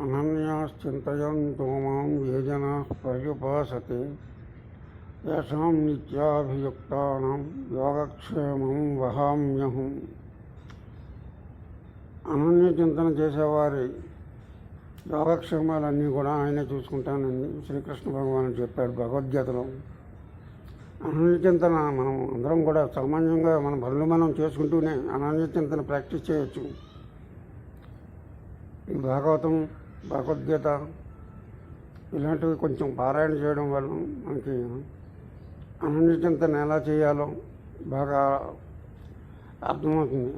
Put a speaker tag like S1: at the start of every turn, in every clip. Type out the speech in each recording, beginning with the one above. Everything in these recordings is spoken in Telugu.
S1: అనన్యాశ్చింతయంతో మాం ఏ జనా పర్యుపాసతే యశాం యోగక్షేమం వహామ్యహం అనన్య చింతన చేసేవారి యోగక్షేమాలన్నీ కూడా ఆయనే చూసుకుంటానని శ్రీకృష్ణ భగవాన్ చెప్పాడు భగవద్గీతలో. అనన్య చింతన మనం అందరం కూడా సామాన్యంగా మన పనులు మనం చేసుకుంటూనే అనన్య చింతన ప్రాక్టీస్ చేయొచ్చు. ఈ భాగవతం భగవద్గీత ఇలాంటివి కొంచెం పారాయణ చేయడం వల్ల మనకి అనన్య చింతన ఎలా చేయాలో బాగా అర్థమవుతుంది.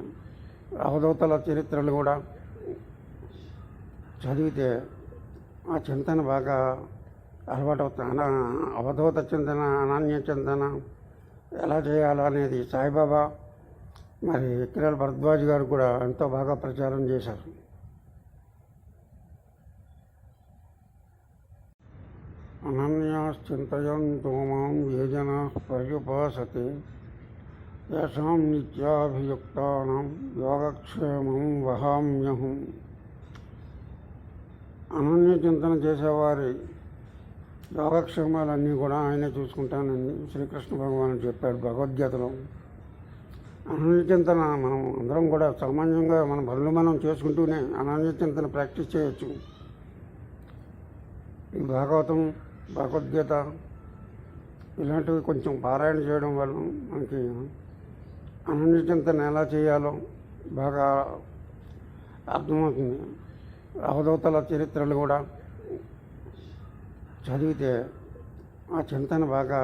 S1: అవధూతల చరిత్రలు కూడా చదివితే ఆ చింతన బాగా అలవాటు అవుతుంది అన అవధూత చింతన అనన్య చింతన ఎలా చేయాలో అనేది సాయిబాబా మరి కిరణ్ భరద్వాజ్ గారు కూడా ఎంతో బాగా ప్రచారం చేశారు. అనన్యాశ్చింతయంతో మాం ఏ జనా పర్యుపాసతే యశాం యోగక్షేమం వహామ్యహం అనన్య చింతన చేసేవారి యోగక్షేమాలన్నీ కూడా ఆయనే చూసుకుంటానని శ్రీకృష్ణ భగవాను చెప్పాడు భగవద్గీతలో. అనన్య చింతన మనం అందరం కూడా సామాన్యంగా మన పనులు మనం చేసుకుంటూనే అనన్య చింతన ప్రాక్టీస్ చేయొచ్చు. ఈ భాగవతం భగవద్గీత ఇలాంటివి కొంచెం పారాయణ చేయడం వల్ల మనకి అనన్య ఎలా చేయాలో బాగా అర్థమవుతుంది. అవధూతల చరిత్రలు కూడా చదివితే ఆ చింతన బాగా